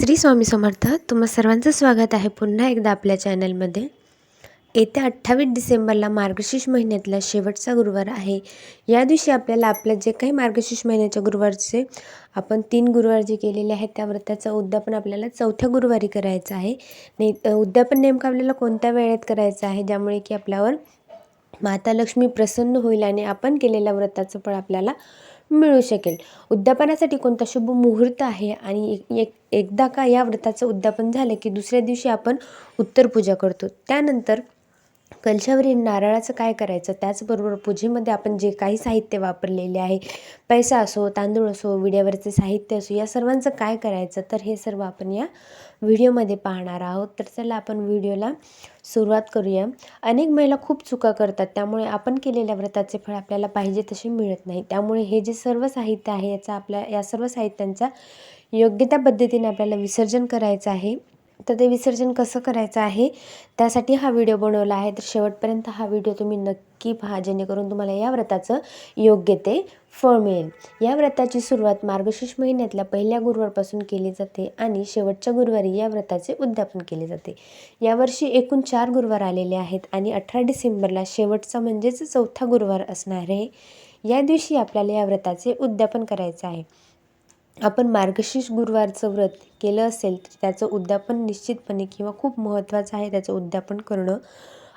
श्री स्वामी समर्थ तुम्हा सर्वांचं स्वागत आहे पुन्हा एकदा आपल्या चॅनलमध्ये. येत्या अठ्ठावीस डिसेंबरला मार्गशीर्ष महिन्यातला शेवटचा गुरुवार आहे. या दिवशी आपल्याला आपल्या जे काही मार्गशीर्ष महिन्याच्या गुरुवारचे आपण तीन गुरुवार जे केलेले आहेत त्या व्रताचं उद्यापन आपल्याला चौथ्या गुरुवारी करायचं आहे. नाही उद्यापन नेमकं आपल्याला कोणत्या वेळेत करायचं आहे ज्यामुळे की आपल्यावर माता लक्ष्मी प्रसन्न होईल आणि आपण केलेल्या व्रताचं फळ आपल्याला मिळू शकेल. उद्यापनासाठी कोणता शुभ मुहूर्त आहे? आणि एक एक एकदा का या व्रताचं उद्यापन झालं की दुसऱ्या दिवशी आपण उत्तर पूजा करतो. त्यानंतर कलशावरील नारळाचं काय करायचं? त्याचबरोबर पूजेमध्ये आपण जे काही साहित्य वापरलेले आहे पैसा असो तांदूळ असो विड्यावरचे साहित्य असो या सर्वांचं काय करायचं? तर हे सर्व आपण या व्हिडिओमध्ये पाहणार आहोत. तर चला आपण व्हिडिओला सुरुवात करूया. अनेक महिला खूप चुका करतात. त्यामुळे आपण केलेल्या व्रताचे फळ आपल्याला पाहिजे तसे मिळत नाही. त्यामुळे हे जे सर्व साहित्य आहे याचा आपल्या या सर्व साहित्यांचा योग्य त्या पद्धतीने आपल्याला विसर्जन करायचं आहे. तर ते विसर्जन कसं करायचं आहे त्यासाठी हा व्हिडिओ बनवला आहे. तर शेवटपर्यंत हा व्हिडिओ तुम्ही नक्की पहा जेणेकरून तुम्हाला या व्रताचं योग्य ते फळ मिळेल. या व्रताची सुरुवात मार्गशीर्ष महिन्यातल्या पहिल्या गुरुवारपासून केली जाते आणि शेवटच्या गुरुवारी या व्रताचे उद्यापन केले जाते. यावर्षी एकूण चार गुरुवार आलेले आहेत आणि अठरा डिसेंबरला शेवटचा म्हणजेच चौथा गुरुवार असणार आहे. या दिवशी आपल्याला या व्रताचे उद्यापन करायचं आहे. आपण मार्गशीर्ष गुरुवारचं व्रत केलं असेल तर त्याचं उद्यापन निश्चितपणे किंवा खूप महत्त्वाचं आहे त्याचं उद्यापन करणं.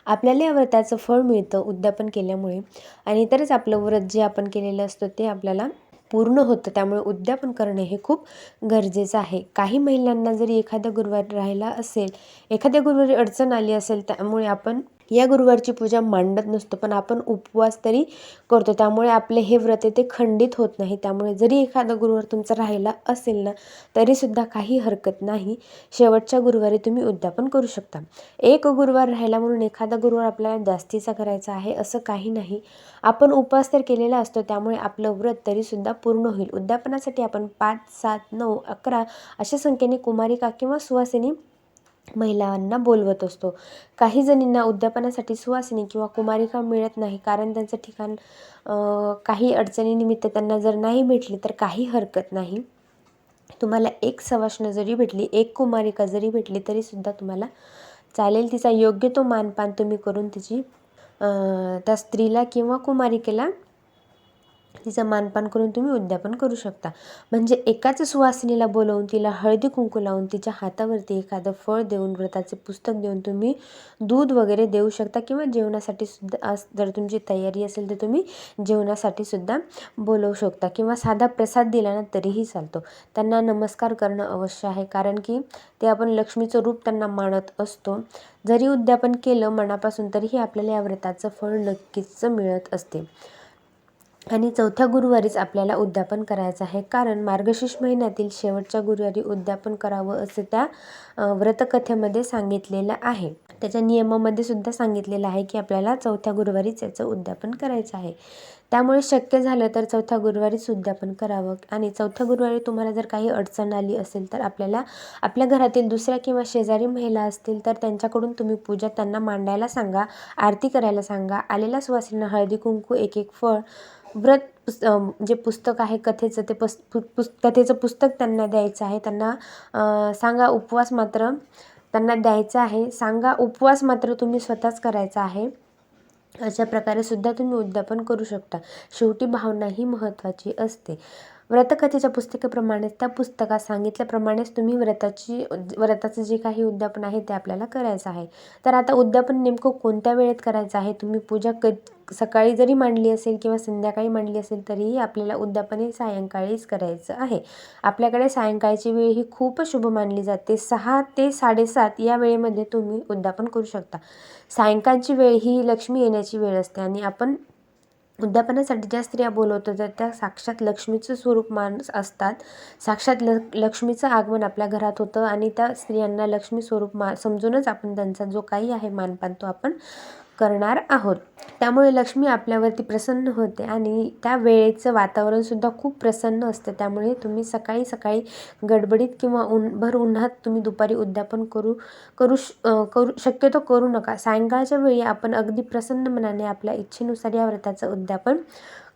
आपल्याला या व्रताचं फळ मिळतं उद्यापन केल्यामुळे. आणि तरच आपलं व्रत जे आपण केलेलं असतं ते आपल्याला पूर्ण होतं. त्यामुळे उद्यापन करणं हे खूप गरजेचं आहे. काही महिलांना जरी एखादा गुरुवार राहिला असेल एखाद्या गुरुवारी अडचण आली असेल त्यामुळे आपण या गुरुवारची पूजा मांडत नसतो पण आपण उपवास तरी करतो. त्यामुळे आपले हे व्रत ते खंडित होत नाही. त्यामुळे जरी एखादा गुरुवार तुमचा राहिला असेल ना तरीसुद्धा काही हरकत नाही. शेवटच्या गुरुवारी तुम्ही उद्यापन करू शकता. एक गुरुवार राहिला म्हणून एखादा गुरुवार आपल्याला जास्तीचा करायचा आहे असं काही नाही. आपण उपवास तर केलेला असतो त्यामुळे आपलं व्रत तरीसुद्धा पूर्ण होईल. उद्यापनासाठी आपण पाच सात नऊ अकरा अशा संख्येने कुमारिका किंवा सुवासिनी महिलांना बोलवत असतो. काही जणींना उद्यापनासाठी सुवासिनी किंवा कुमारिका मिळत नाही कारण त्यांचं ठिकाण काही अडचणीनिमित्त त्यांना जर नाही भेटली तर काही हरकत नाही. तुम्हाला एक सवाष्ण जरी भेटली एक कुमारिका जरी भेटली तरीसुद्धा तुम्हाला चालेल तिचा योग्य तो मानपान तुम्ही करून तिची त्या स्त्रीला किंवा कुमारिकेला तिचं मानपान करून तुम्ही उद्यापन करू शकता. म्हणजे एकाच सुवासिनीला बोलवून तिला हळदी कुंकू लावून तिच्या हातावरती एखादं फळ देऊन व्रताचे पुस्तक देऊन तुम्ही दूध वगैरे देऊ शकता किंवा जेवणासाठी सुद्धा जर तुमची तयारी असेल तर तुम्ही जेवणासाठी सुद्धा बोलवू शकता किंवा साधा प्रसाद दिला ना तरीही चालतो. त्यांना नमस्कार करणं अवश्य आहे कारण की ते आपण लक्ष्मीचं रूप त्यांना मानत असतो. जरी उद्यापन केलं मनापासून तरीही आपल्याला या व्रताचं फळ नक्कीच मिळत असते. आणि चौथ्या गुरुवारीच आपल्याला उद्यापन करायचं आहे. कारण मार्गशीर्ष महिन्यातील शेवटच्या गुरुवारी उद्यापन करावं असं त्या व्रतकथेमध्ये सांगितलेलं आहे. त्याच्या नियमामध्ये सुद्धा सांगितलेलं आहे की आपल्याला चौथ्या गुरुवारीच याचं उद्यापन करायचं आहे. त्यामुळे शक्य झालं तर चौथ्या गुरुवारीच उद्यापन करावं आणि चौथ्या गुरुवारी तुम्हाला जर काही अडचण आली असेल तर आपल्याला आपल्या घरातील दुसऱ्या किंवा शेजारी महिला असतील तर त्यांच्याकडून तुम्ही पूजा त्यांना मांडायला सांगा आरती करायला सांगा. आलेल्या सुवासींना हळदी कुंकू एक एक फळ व्रत पुस जे पुस्तक आहे कथेचं ते पस पुस् कथेचं पुस्तक त्यांना द्यायचं आहे. त्यांना सांगा उपवास मात्र त्यांना द्यायचं आहे. सांगा उपवास मात्र तुम्ही स्वतःच करायचा आहे. अशा प्रकारे सुद्धा तुम्ही उद्यापन करू शकता. शेवटी भावना ही महत्त्वाची असते. व्रतकथेच्या पुस्तकाप्रमाणेच त्या पुस्तकात सांगितल्याप्रमाणेच तुम्ही व्रताची व्रताचं जे काही उद्यापन आहे ते आपल्याला करायचं आहे. तर आता उद्यापन नेमकं कोणत्या वेळेत करायचं आहे? तुम्ही पूजा क सकाळी जरी मांडली असेल किंवा संध्याकाळी मांडली असेल तरीही आपल्याला उद्यापन हे सायंकाळीच करायचं आहे. आपल्याकडे सायंकाळची वेळ ही खूप शुभ मानली जाते. सहा ते साडेसात या वेळेमध्ये तुम्ही उद्यापन करू शकता. सायंकाळची वेळ ही लक्ष्मी येण्याची वेळ असते आणि आपण उद्यापनासाठी ज्या स्त्रिया बोलवतो तर त्या साक्षात लक्ष्मीचं स्वरूप मान असतात. साक्षात ल लक्ष्मीचं आगमन आपल्या घरात होतं आणि त्या स्त्रियांना लक्ष्मी स्वरूप मा समजूनच आपण त्यांचा जो काही आहे मानपान तो आपण. करणार आहोत. त्यामुळे लक्ष्मी आपल्यावरती प्रसन्न होते आणि त्या वेळेचं वातावरणसुद्धा खूप प्रसन्न असतं. त्यामुळे तुम्ही सकाळी सकाळी गडबडीत किंवा उन भर उन्हात तुम्ही दुपारी उद्यापन करू करू श करू शक्यतो करू नका. सायंकाळच्या वेळी आपण अगदी प्रसन्न मनाने आपल्या इच्छेनुसार या व्रताचं उद्यापन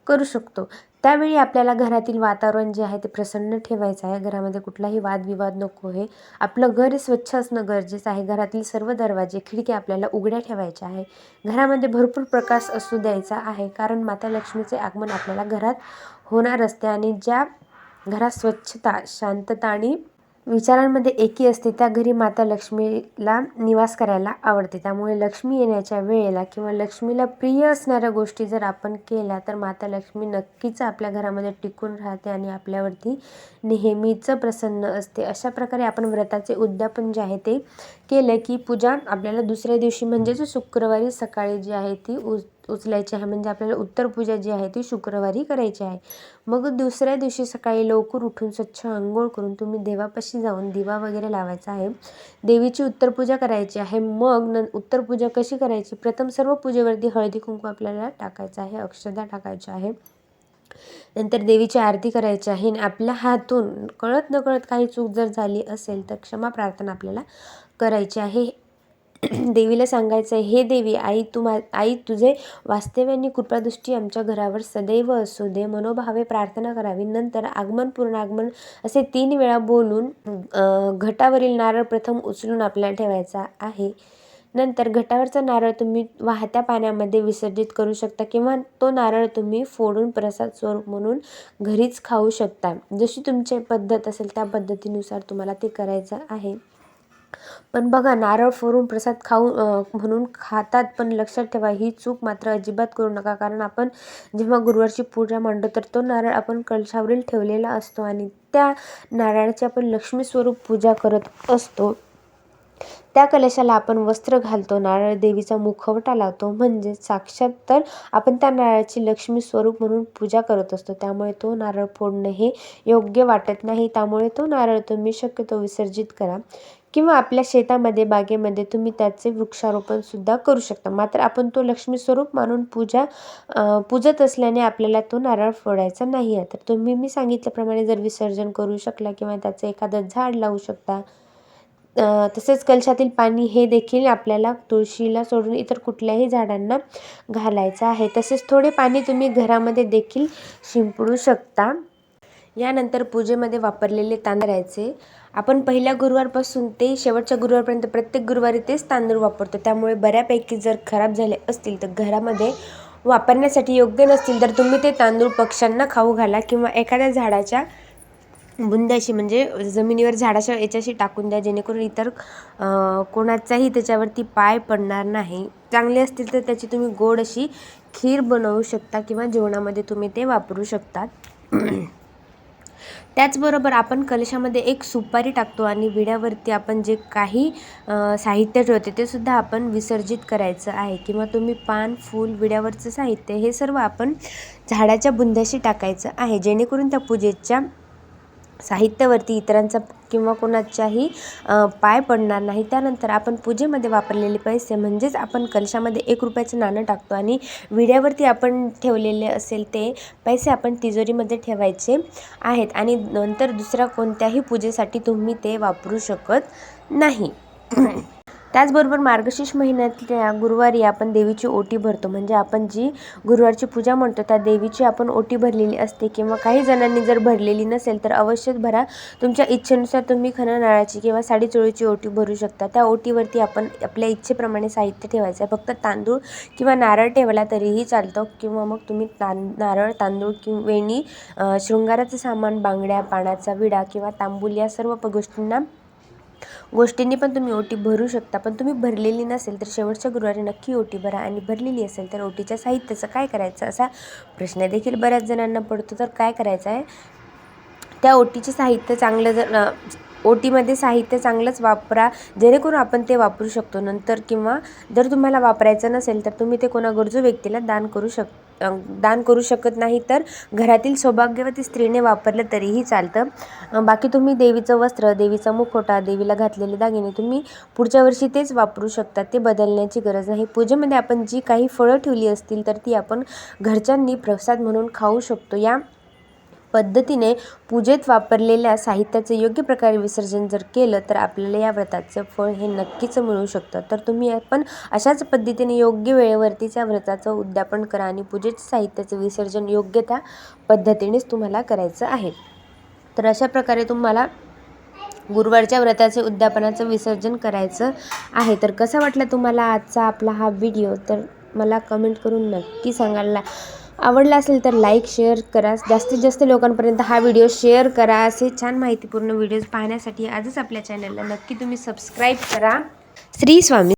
करू शकतो. त्यावेळी आपल्याला घरातील वातावरण जे आहे ते प्रसन्न ठेवायचं आहे. घरामध्ये कुठलाही वादविवाद नको आहे. आपलं घर स्वच्छ असणं गरजेचं आहे. घरातील सर्व दरवाजे खिडक्या आपल्याला उघड्या ठेवायच्या आहे. घरामध्ये भरपूर प्रकाश असू द्यायचा आहे. कारण माता लक्ष्मीचे आगमन आपल्याला घरात होणार असते आणि ज्या घरात स्वच्छता शांतता आणि विचारांमध्ये एकी असते त्या घरी माता लक्ष्मीला निवास करायला आवडते. त्यामुळे लक्ष्मी येण्याच्या वेळेला किंवा लक्ष्मीला प्रिय असणाऱ्या गोष्टी जर आपण केल्या तर माता लक्ष्मी नक्कीच आपल्या घरामध्ये टिकून राहते आणि आपल्यावरती नेहमीच प्रसन्न असते. अशा प्रकारे आपण व्रताचे उद्यापन जे आहे ते केलं की पूजा आपल्याला दुसऱ्या दिवशी म्हणजेच शुक्रवारी सकाळी जी आहे ती उज उचलायची आहे. म्हणजे आपल्याला उत्तर पूजा जी आहे ती शुक्रवारी करायची आहे. मग दुसऱ्या दिवशी सकाळी लवकर उठून स्वच्छ आंघोळ करून तुम्ही देवापाशी जाऊन दिवा वगैरे लावायचा आहे. देवीची उत्तर पूजा करायची आहे. मग न उत्तर पूजा कशी करायची? प्रथम सर्व पूजेवरती हळदी कुंकू आपल्याला टाकायचं आहे. अक्षदा टाकायची आहे. नंतर देवीची आरती करायची आहे. आणि आपल्या हातून कळत नकळत काही चूक जर झाली असेल तर क्षमा प्रार्थना आपल्याला करायची आहे. देवीला सांगायचं आहे हे देवी आई तुम्हा आई तुझे वास्तव्य आणि कृपादृष्टी आमच्या घरावर सदैव असू दे. मनोभावे प्रार्थना करावी. नंतर आगमन पूर्ण आगमन असे तीन वेळा बोलून घटावरील नारळ प्रथम उचलून आपल्याला ठेवायचा आहे. नंतर घटावरचा नारळ तुम्ही वाहत्या पाण्यामध्ये विसर्जित करू शकता किंवा तो नारळ तुम्ही फोडून प्रसाद स्वरूप म्हणून घरीच खाऊ शकता. जशी तुमची पद्धत असेल त्या पद्धतीनुसार तुम्हाला ते करायचं आहे. पण बघा नारळ फोडून प्रसाद खाऊ म्हणून खातात पण लक्षात ठेवा ही चूक मात्र अजिबात करू नका. कारण आपण जेव्हा गुरुवारची पूजा मांडतो तर तो नारळ आपण कलशावरील ठेवलेला असतो आणि त्या नारळाची आपण लक्ष्मीस्वरूप पूजा करत असतो. त्या कलशाला आपण वस्त्र घालतो नारळ देवीचा मुखवटा लावतो. म्हणजे साक्षात तर आपण त्या नारळाची लक्ष्मी स्वरूप म्हणून पूजा करत असतो. त्यामुळे तो नारळ फोडणं हे योग्य वाटत नाही. त्यामुळे तो नारळ तुम्ही शक्यतो विसर्जित करा. किंवा आपल्या शेतामध्ये बागेमध्ये तुम्ही त्याचे वृक्षारोपणसुद्धा करू शकता. मात्र आपण तो लक्ष्मी स्वरूप मानून पूजा पूजत असल्याने आपल्याला तो नारळ फोडायचा नाही आहे. तर तुम्ही मी सांगितल्याप्रमाणे जर विसर्जन करू शकला किंवा त्याचं एखादं झाड लावू शकता तसेच कलशातील पाणी हे देखील आपल्याला तुळशीला सोडून इतर कुठल्याही झाडांना घालायचं आहे. तसेच थोडे पाणी तुम्ही घरामध्ये देखील शिंपडू शकता. यानंतर पूजेमध्ये वापरलेले तांदळाचे आपण पहिल्या गुरुवारपासून ते शेवटच्या गुरुवारपर्यंत प्रत्येक गुरुवारी तेच तांदूळ वापरतो. त्यामुळे बऱ्यापैकी जर खराब झाले असतील तर घरामध्ये वापरण्यासाठी योग्य नसतील तर तुम्ही ते तांदूळ पक्ष्यांना खाऊ घाला किंवा एखाद्या झाडाच्या बुंद्याशी म्हणजे जमिनीवर झाडाच्या याच्याशी टाकून द्या जेणेकरून इतर कोणाचाही त्याच्यावरती पाय पडणार नाही. चांगले असतील तर त्याची तुम्ही गोड अशी खीर बनवू शकता किंवा जेवणामध्ये तुम्ही ते वापरू शकतात. त्याचबरोबर आपण कलशामध्ये एक सुपारी टाकतो आणि विड्यावरती आपण जे काही साहित्य ठेवते ते सुद्धा आपण विसर्जित करायचं आहे. किंवा तुम्ही पान फूल विड्यावरचं साहित्य हे सर्व आपण झाडाच्या बुंद्याशी टाकायचं आहे. जेणेकरून त्या पूजेच्या साहित्यावरती इतरांचा किंवा कोणाच्याही पाय पडणार नाही. त्यानंतर आपण पूजेमध्ये वापरलेले पैसे म्हणजेच आपण कलशामध्ये एक रुपयाचं नाणं टाकतो आणि विड्यावरती आपण ठेवलेले असेल ते पैसे आपण तिजोरीमध्ये ठेवायचे आहेत आणि नंतर दुसऱ्या कोणत्याही पूजेसाठी तुम्ही ते वापरू शकत नाही. त्याचबरोबर मार्गशीर्ष महिन्यातल्या गुरुवारी आपण देवीची ओटी भरतो. म्हणजे आपण जी गुरुवारची पूजा म्हणतो त्या देवीची आपण ओटी भरलेली असते किंवा काही जणांनी जर भरलेली नसेल तर अवश्यच भरा. तुमच्या इच्छेनुसार तुम्ही खणा नाळाची किंवा साडी चोळीची ओटी भरू शकता. त्या ओटीवरती आपण आपल्या इच्छेप्रमाणे साहित्य ठेवायचं आहे. फक्त तांदूळ किंवा नारळ ठेवला तरीही चालतो. किंवा मग तुम्ही तां नारळ तांदूळ किंवा वेणी शृंगाराचं सामान बांगड्या पाण्याचा विडा किंवा तांबूल या सर्व गोष्टींना गोष्टींनी पण तुम्ही ओटी भरू शकता पण तुम्ही भरलेली नसेल तर शेवटच्या गुरुवारी नक्की ओटी भरा आणि भरलेली असेल तर ओटीच्या साहित्याचं काय करायचं असा प्रश्न देखील बऱ्याच जणांना पडतो. तर काय करायचं आहे? त्या ओटीचे साहित्य चांगलं जर ओटीमध्ये साहित्य चांगलंच वापरा जेणेकरून आपण ते वापरू शकतो. नंतर किंवा जर तुम्हाला वापरायचं नसेल तर तुम्ही ते कोणा गरजू व्यक्तीला दान करू शक दान करू शकत नाही. तर घरातील सौभाग्यवती स्त्रीने वापरलं तरीही चालतं. बाकी तुम्ही देवीचं वस्त्र देवीचा मुखोटा देवीला घातलेले दागिने तुम्ही पुढच्या वर्षी तेच वापरू शकता. ते बदलण्याची गरज नाही. पूजेमध्ये आपण जी काही फळं ठेवली असतील तर ती आपण घरच्यांनी प्रसाद म्हणून खाऊ शकतो. या पद्धतीने पूजेत वापरलेल्या साहित्याचे योग्य प्रकारे विसर्जन जर केलं तर आपल्याला या व्रताचं फळ हे नक्कीच मिळू शकतं. तर तुम्ही पण अशाच पद्धतीने योग्य वेळेवरतीच्या व्रताचं उद्यापन करा आणि पूजेच्या साहित्याचं विसर्जन योग्य त्या पद्धतीनेच तुम्हाला करायचं आहे. तर अशा प्रकारे तुम्हाला गुरुवारच्या व्रताचे उद्यापनाचं विसर्जन करायचं आहे. तर कसा वाटला तुम्हाला आजचा आपला हा व्हिडिओ? तर मला कमेंट करून नक्की सांगायला आवडला असेल तर लाईक शेअर करा. जास्तीत जास्त लोकांपर्यंत हा व्हिडिओ शेअर करा. असे छान माहितीपूर्ण व्हिडिओज पाहण्यासाठी आजच आपल्या चॅनलला नक्की तुम्ही सबस्क्राईब करा. श्री स्वामी